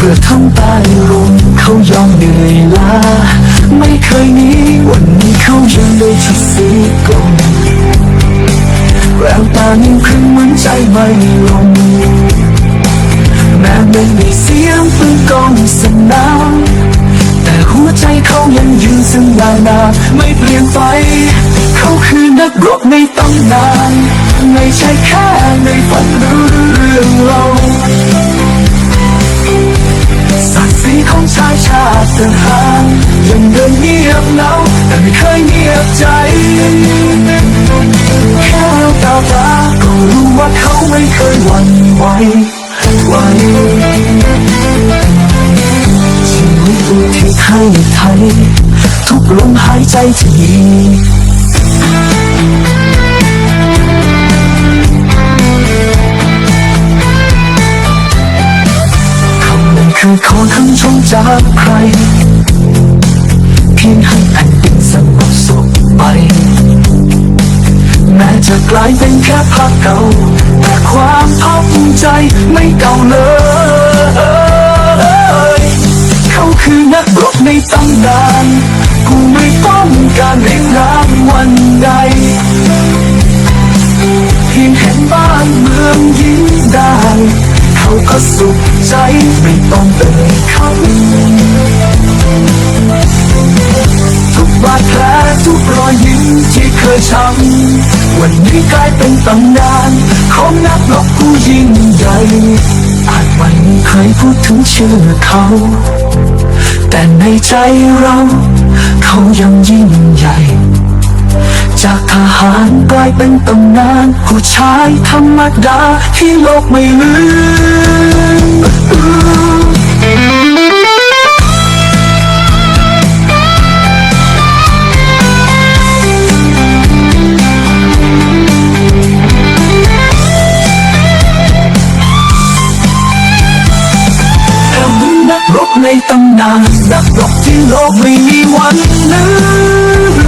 เพื่อทำตายลงเขายอมเหนื่อยล้าไม่เคยหนีวันนี้เขายังได้ทุกสีกลมแววตานิ่งขึ้นเหมือนใจไม่ลงแม้ไม่มีเสียงปืนกองสนามแต่หัวใจเขายังยืนสง่านามไม่เปลี่ยนไปเขาคือนักรบในตำนานไม่ใช่แค่ในฝันหรือเรื่องเรา วั่นไหวไหวชีวิตทิศให้ไทย ทุกลมหายใจที่มีคำนั้นคือขอคำชมจากใคร เพียงให้แผ่นดินสงบสุขไป จะกลายเป็นแค่ภาพเก่า แต่ความภาคภูมิใจไม่เก่าเลย เขาคือนักรบในตำนานกูไม่ต้องการเรียงรางวัลใด เพียงเห็นบ้านเมืองยิ้มได้ เขาก็สุขใจไม่ต้องเอ่ยคำทุกบาดแผลทุกรอยยิ้มที่เคยช้ำ วันนี้กลายเป็นตำนานของนักรบผู้ยิ่งใหญ่อาจไม่ใครพูดถึงชื่อเขา แต่ในใจเราเขายังยิ่งใหญ่ จากทหารกลายเป็นตำนานผู้ชายธรรมดาที่โลกไม่ลืม ในตำนานนักรบที่โลกไม่มีวันลืม